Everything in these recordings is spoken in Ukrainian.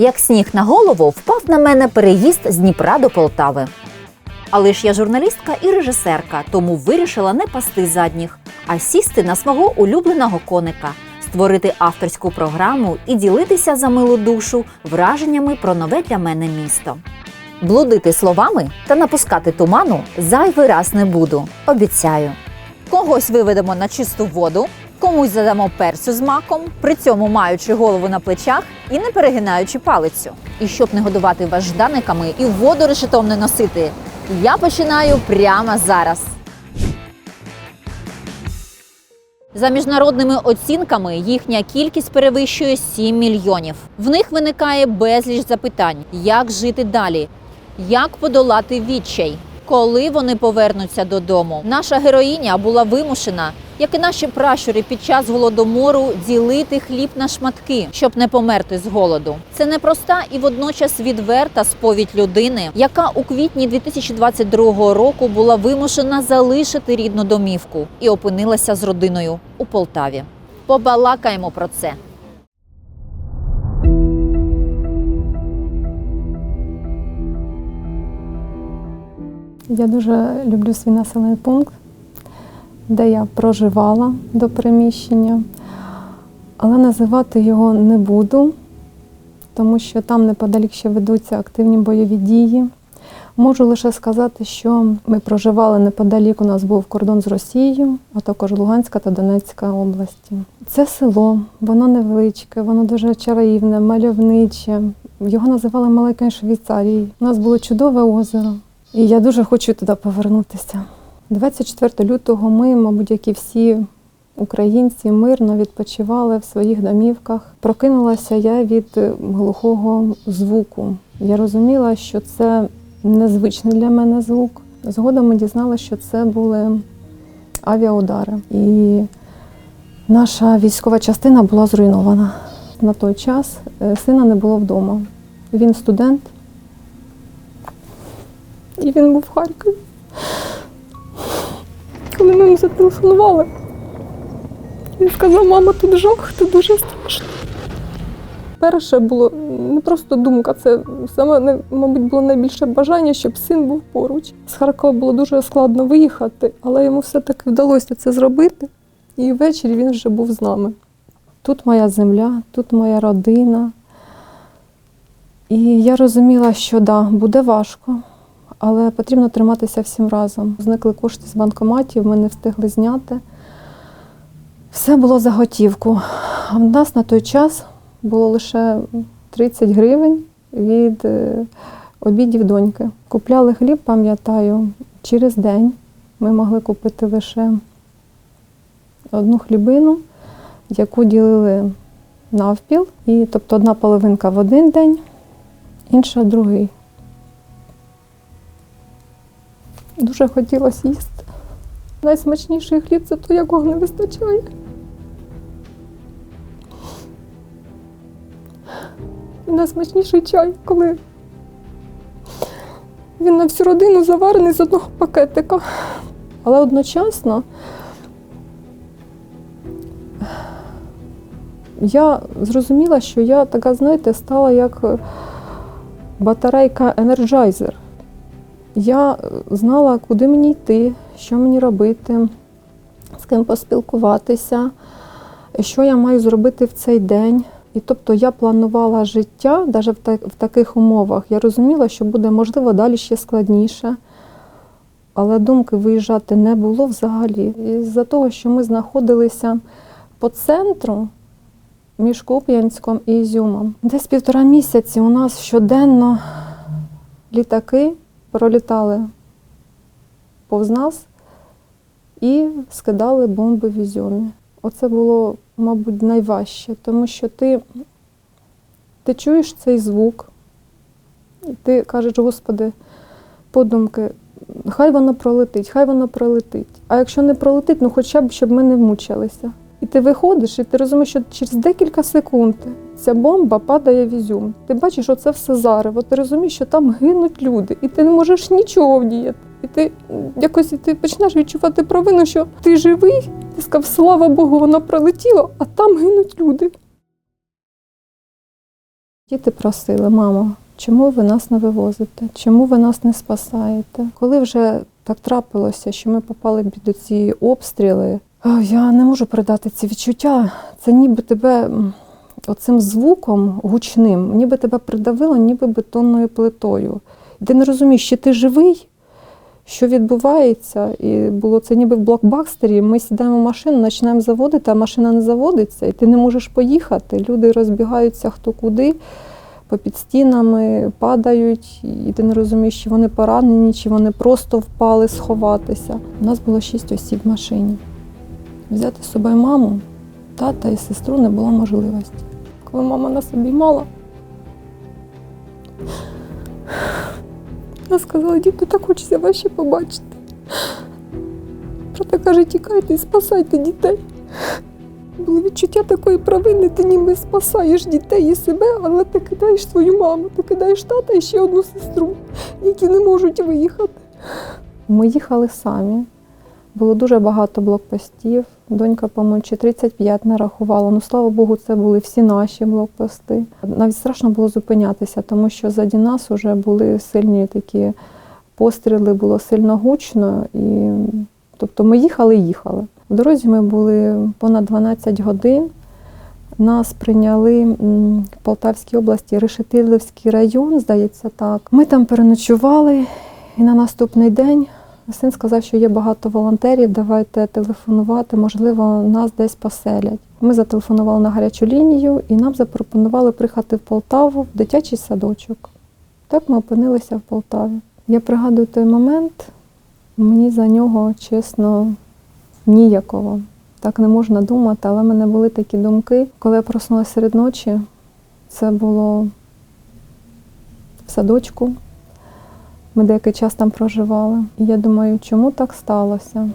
Як сніг на голову впав на мене переїзд з Дніпра до Полтави. Але ж я журналістка і режисерка, тому вирішила не пасти задніх, а сісти на свого улюбленого коника, створити авторську програму і ділитися за милу душу враженнями про нове для мене місто. Блудити словами та напускати туману зайвий раз не буду. Обіцяю. Когось виведемо на чисту воду, комусь задамо перцю з маком, при цьому маючи голову на плечах і не перегинаючи палицю. І щоб не годувати вас жданиками і воду решетом не носити, я починаю прямо зараз. За міжнародними оцінками їхня кількість перевищує 7 мільйонів. В них виникає безліч запитань: як жити далі, як подолати відчай, коли вони повернуться додому. Наша героїня була вимушена, як і наші пращури під час голодомору, ділити хліб на шматки, щоб не померти з голоду. Це непроста і водночас відверта сповідь людини, яка у квітні 2022 року була вимушена залишити рідну домівку і опинилася з родиною у Полтаві. Побалакаємо про це. Я дуже люблю свій населений пункт, де я проживала до переміщення, але називати його не буду, тому що там неподалік ще ведуться активні бойові дії. Можу лише сказати, що ми проживали неподалік, у нас був кордон з Росією, а також Луганська та Донецька області. Це село, воно невеличке, воно дуже чарівне, мальовниче. Його називали маленькою Швейцарією. У нас було чудове озеро. І я дуже хочу туди повернутися. 24 лютого ми, мабуть, як і всі українці, мирно відпочивали в своїх домівках. Прокинулася я від глухого звуку. Я розуміла, що це незвичний для мене звук. Згодом ми дізналися, що це були авіаудари. І наша військова частина була зруйнована. На той час е, сина не було вдома. Він студент. І він був в Харкові. Коли ми йому зателефонували, він сказав, мама, тут жах, тут дуже страшно. Перше було не просто думка, це саме, мабуть, було найбільше бажання, щоб син був поруч. З Харкова було дуже складно виїхати, але йому все-таки вдалося це зробити. І ввечері він вже був з нами. Тут моя земля, тут моя родина. І я розуміла, що да, буде важко, але потрібно триматися всім разом. Зникли кошти з банкоматів, ми не встигли зняти. Все було за готівку. А в нас на той час було лише 30 гривень від е, обідів доньки. Купляли хліб, пам'ятаю, через день ми могли купити лише одну хлібину, яку ділили навпіл. І, тобто одна половинка в один день, інша в другий. Дуже хотілося їсти. Найсмачніший хліб це той, якого не вистачає. І найсмачніший чай, коли він на всю родину заварений з одного пакетика. Але одночасно я зрозуміла, що я така, знаєте, стала як батарейка енерджайзер. Я е, знала, куди мені йти, що мені робити, з ким поспілкуватися, що я маю зробити в цей день. І тобто я планувала життя навіть в, так, в таких умовах. Я розуміла, що буде можливо далі ще складніше. Але думки виїжджати не було взагалі. І з-за того, що ми знаходилися по центру між Куп'янськом і Ізюмом, десь півтора місяці у нас щоденно літаки пролітали повз нас і скидали бомби в Ізюмі. Оце було, мабуть, найважче, тому що ти, ти чуєш цей звук, і ти кажеш, Господи, подумки, хай воно пролетить, хай воно пролетить. А якщо не пролетить, ну хоча б щоб ми не мучилися. І ти виходиш, і ти розумієш, що через декілька секунд ця бомба падає в ізюм. Ти бачиш оце все зарево, ти розумієш, що там гинуть люди, і ти не можеш нічого вдіяти. І ти якось ти починаєш відчувати провину, що ти живий, ти сказав, слава Богу, воно пролетіло, а там гинуть люди. Діти просили, мамо, чому ви нас не вивозите? Чому ви нас не спасаєте? Коли вже так трапилося, що ми попали під ці обстріли, я не можу передати ці відчуття. Це ніби тебе оцим звуком гучним, ніби тебе придавило, ніби бетонною плитою. І ти не розумієш, чи ти живий, що відбувається. І було це ніби в блокбастері. Ми сідаємо в машину, починаємо заводити, а машина не заводиться, і ти не можеш поїхати. Люди розбігаються хто куди, попід стінами падають, і ти не розумієш, чи вони поранені, чи вони просто впали сховатися. У нас було шість осіб в машині. Взяти з собою маму, тата і сестру не було можливості. Коли мама нас обіймала, вона сказала, діти, так хочеться вас ще побачити. Проте каже, тікайте і спасайте дітей. Було відчуття такої провини, ти ніби спасаєш дітей і себе, але ти кидаєш свою маму, ти кидаєш тата і ще одну сестру, які не можуть виїхати. Ми їхали самі. Було дуже багато блокпостів. Донька, по-моєму, 35 нарахувала. Ну, слава Богу, це були всі наші блокпости. Навіть страшно було зупинятися, тому що заді нас вже були сильні такі постріли, було сильно гучно. І, тобто ми їхали їхали. В дорозі ми були понад 12 годин. Нас прийняли в Полтавській області Решетилівський район, здається, так. Ми там переночували, і на наступний день син сказав, що є багато волонтерів, давайте телефонувати, можливо, нас десь поселять. Ми зателефонували на гарячу лінію і нам запропонували приїхати в Полтаву в дитячий садочок. Так ми опинилися в Полтаві. Я пригадую той момент, мені за нього, чесно, ніяково. Так не можна думати, але в мене були такі думки. Коли я проснулася серед ночі, це було в садочку. Ми деякий час там проживали. І я думаю, чому так сталося?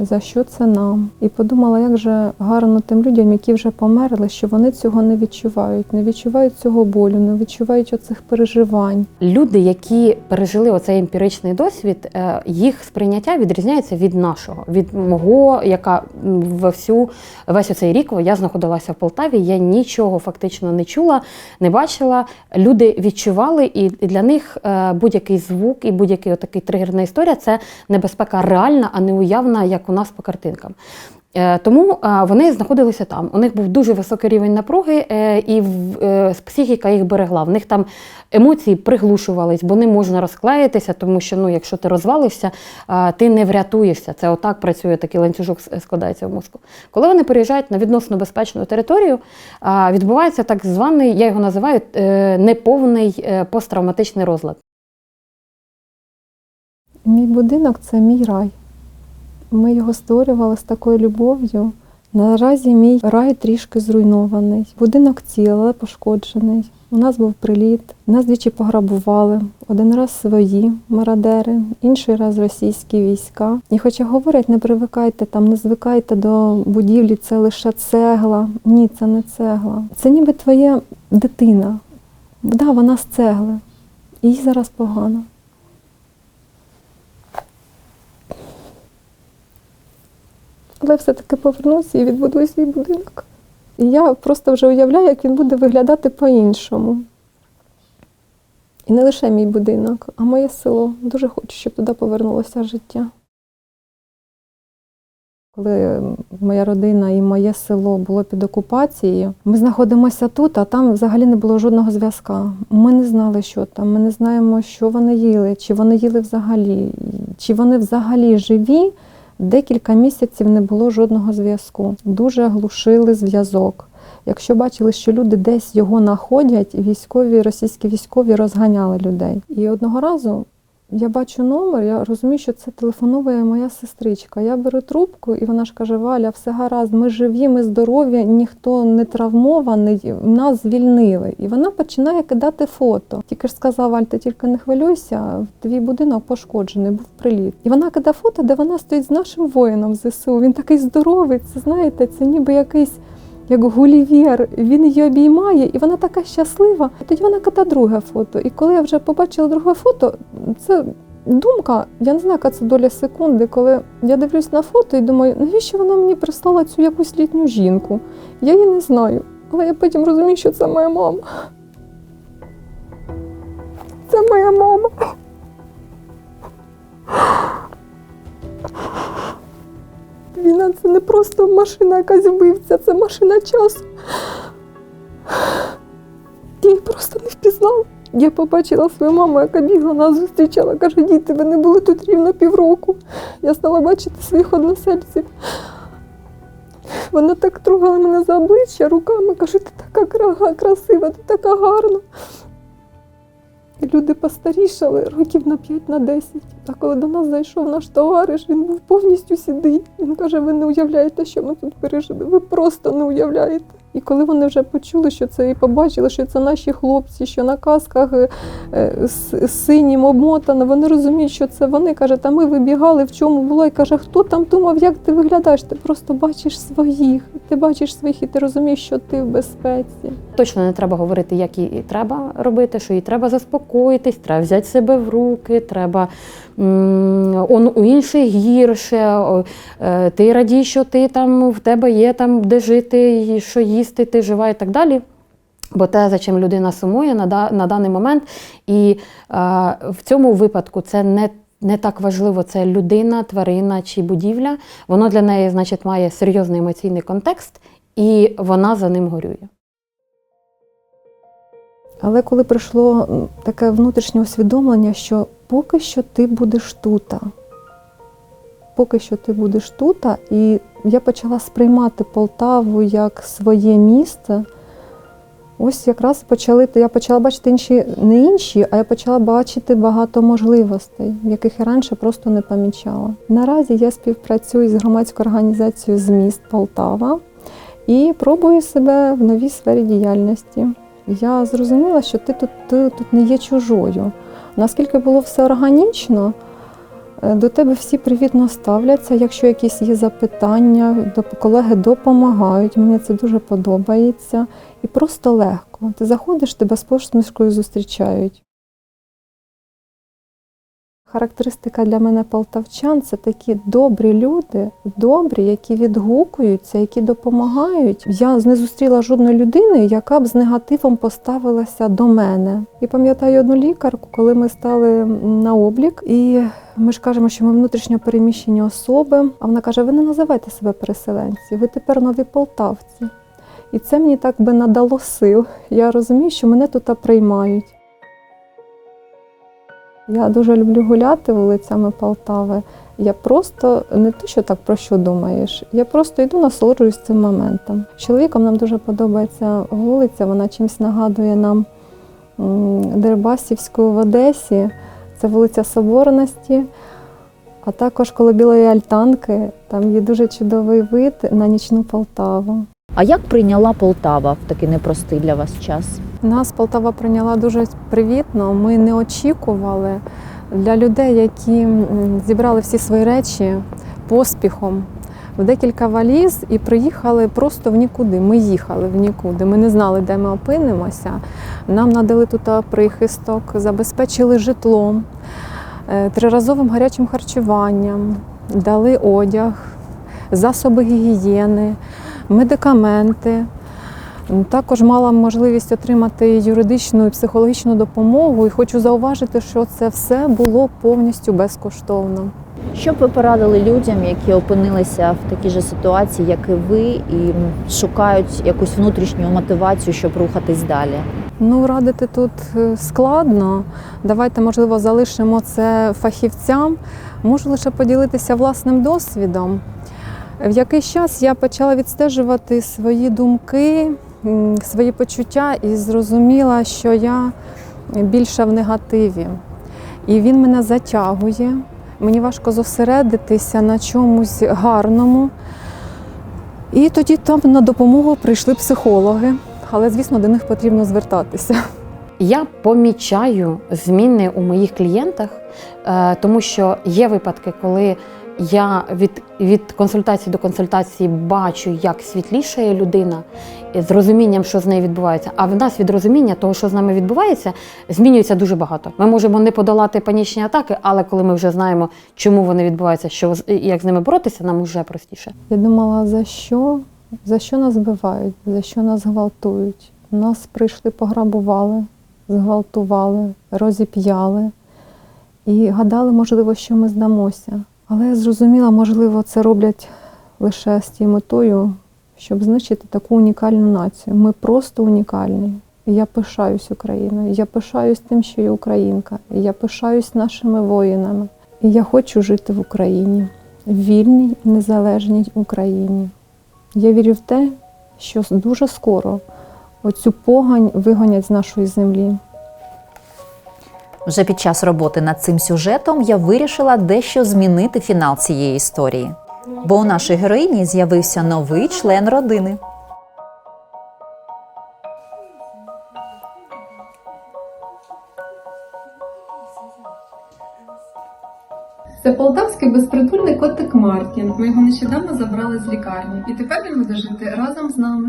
За що це нам? І подумала, як же гарно тим людям, які вже померли, що вони цього не відчувають, не відчувають цього болю, не відчувають оцих переживань. Люди, які пережили оцей емпіричний досвід, е, їх сприйняття відрізняється від нашого, від мого, яка в всю весь оцей рік я знаходилася в Полтаві. Я нічого фактично не чула, не бачила. Люди відчували, і для них е, будь-який звук і будь-який отакий тригерна історія це небезпека реальна, а не уявна, як у нас по картинкам. Е, Тому е, вони знаходилися там. У них був дуже високий рівень напруги, е, і психіка їх берегла. В них там емоції приглушувались, бо не можна розклеїтися, тому що ну, якщо ти розвалився, е, ти не врятуєшся. Це отак працює такий ланцюжок складається в мозку. Коли вони переїжджають на відносно безпечну територію, відбувається так званий, я його називаю неповний посттравматичний розлад. Мій будинок це мій рай. Ми його створювали з такою любов'ю. Наразі мій рай трішки зруйнований. Будинок цілий, але пошкоджений. У нас був приліт, нас двічі пограбували. Один раз свої мародери, інший раз російські війська. І хоча говорять, не привикайте там, не звикайте до будівлі, це лише цегла. Ні, це не цегла. Це ніби твоя дитина. Да, вона з цегли. Їй зараз погано. Але все-таки повернуся і відбудую свій будинок. І я просто вже уявляю, як він буде виглядати по-іншому. І не лише мій будинок, а моє село. Дуже хочу, щоб туди повернулося життя. Коли моя родина і моє село було під окупацією, ми знаходимося тут, а там взагалі не було жодного зв'язка. Ми не знали, що там, ми не знаємо, що вони їли, чи вони їли взагалі, чи вони взагалі живі. Декілька місяців не було жодного зв'язку. Дуже глушили зв'язок. Якщо бачили, що люди десь його знаходять, військові, російські військові розганяли людей. І одного разу я бачу номер, я розумію, що це телефонує моя сестричка. Я беру трубку, і вона ж каже: Валя, все гаразд, ми живі, ми здорові, ніхто не травмований, нас звільнили. І вона починає кидати фото. Тільки ж сказала, Валь, ти тільки не хвилюйся, твій будинок пошкоджений, був приліт. І вона кидає фото, де вона стоїть з нашим воїном ЗСУ. Він такий здоровий, це знаєте, це ніби якийсь як гулівер. Він її обіймає, і вона така щаслива. Тоді вона ката друге фото. І коли я вже побачила друге фото, це думка, я не знаю, яка це доля секунди, коли я дивлюсь на фото і думаю, навіщо вона мені прислала цю якусь літню жінку? Я її не знаю. Але я потім розумію, що це моя мама. Це моя мама. Просто машина якась вбивця, це машина часу. Я її просто не впізнала. Я побачила свою маму, яка бігла нас зустрічала. Каже, діти, ви не були тут рівно півроку. Я стала бачити своїх односельців. Вона так трогала мене за обличчя руками, каже, ти така красива, ти така гарна. Люди постарішали років на 5 на 10. А коли до нас зайшов наш товариш, він був повністю сідий. Він каже: ви не уявляєте, що ми тут пережили. Ви просто не уявляєте. І коли вони вже почули, що це і побачили, що це наші хлопці, що на касках е, синім обмотано, вони розуміють, що це вони. Каже, та ми вибігали, в чому було. І каже, хто там думав, як ти виглядаєш? Ти просто бачиш своїх. Ти бачиш своїх і ти розумієш, що ти в безпеці. Точно не треба говорити, як їй треба робити, що їй треба заспокоїтись, треба взяти себе в руки, треба он у інших гірше. е, Ти радій, що ти там в тебе є там де жити, і що їсти, ти жива і так далі. Бо те, за чим людина сумує на, да- на даний момент, і е, в цьому випадку це не. Не так важливо, це людина, тварина чи будівля. Воно для неї, значить, має серйозний емоційний контекст, і вона за ним горює. Але коли прийшло таке внутрішнє усвідомлення, що поки що ти будеш тута, поки що ти будеш тута, і я почала сприймати Полтаву як своє місце. Ось якраз почали, я почала бачити інші, не інші, а я почала бачити багато можливостей, яких я раніше просто не помічала. Наразі я співпрацюю з громадською організацією Зміст Полтава і пробую себе в новій сфері діяльності. Я зрозуміла, що ти тут, ти тут не є чужою. Наскільки було все органічно, до тебе всі привітно ставляться. Якщо якісь є запитання, колеги допомагають. Мені це дуже подобається. І просто легко. Ти заходиш, тебе з посмішкою зустрічають. Характеристика для мене полтавчан це такі добрі люди, добрі, які відгукуються, які допомагають. Я не зустріла жодної людини, яка б з негативом поставилася до мене. І пам'ятаю одну лікарку, коли ми стали на облік, і ми ж кажемо, що ми внутрішньо переміщені особи. А вона каже: ви не називайте себе переселенці, ви тепер нові полтавці. І це мені так би надало сил. Я розумію, що мене тут приймають. Я дуже люблю гуляти вулицями Полтави. Я просто не те, що так про що думаєш. Я просто йду насолоджуюсь цим моментом. З Чоловіком нам дуже подобається вулиця, вона чимось нагадує нам Дербасівську в Одесі. Це вулиця Соборності. А також коло Білої Альтанки там є дуже чудовий вид на нічну Полтаву. А як прийняла Полтава в такий непростий для вас час? Нас Полтава прийняла дуже привітно. Ми не очікували для людей, які зібрали всі свої речі поспіхом в декілька валіз і приїхали просто в нікуди. Ми їхали в нікуди. Ми не знали, де ми опинимося. Нам надали тут прихисток, забезпечили житлом, е, триразовим гарячим харчуванням, дали одяг, засоби гігієни, медикаменти. Також мала можливість отримати юридичну і психологічну допомогу, і хочу зауважити, що це все було повністю безкоштовно. Що б ви порадили людям, які опинилися в такій же ситуації, як і ви, і шукають якусь внутрішню мотивацію, щоб рухатись далі? Ну, радити тут е, складно. Давайте, можливо, залишимо це фахівцям. Можу лише поділитися власним досвідом. В якийсь час я почала відстежувати свої думки, свої почуття і зрозуміла, що я більше в негативі. І він мене затягує. Мені важко зосередитися на чомусь гарному. І тоді там на допомогу прийшли психологи, але, звісно, до них потрібно звертатися. Я помічаю зміни у моїх клієнтах, е, тому що є випадки, коли я від, від консультації до консультації бачу, як світлішає людина з розумінням, що з нею відбувається. А в нас від розуміння того, що з нами відбувається, змінюється дуже багато. Ми можемо не подолати панічні атаки, але коли ми вже знаємо, чому вони відбуваються, що як з ними боротися, нам вже простіше. Я думала, за що? За що нас вбивають, за що нас гвалтують? Нас прийшли, пограбували, зґвалтували, розіп'яли і гадали, можливо, що ми здамося. Але я зрозуміла, можливо, це роблять лише з тією метою, щоб знищити таку унікальну націю. Ми просто унікальні. Я пишаюсь Україною. Я пишаюсь тим, що я українка. Я пишаюсь нашими воїнами. І я хочу жити в Україні, в вільній, незалежній Україні. Я вірю в те, що дуже скоро оцю погань вигонять з нашої землі. Вже під час роботи над цим сюжетом я вирішила дещо змінити фінал цієї історії. Бо у нашій героїні з'явився новий член родини. Це полтавський безпритульний котик Мартін. Ми його нещодавно забрали з лікарні, і тепер він буде жити разом з нами.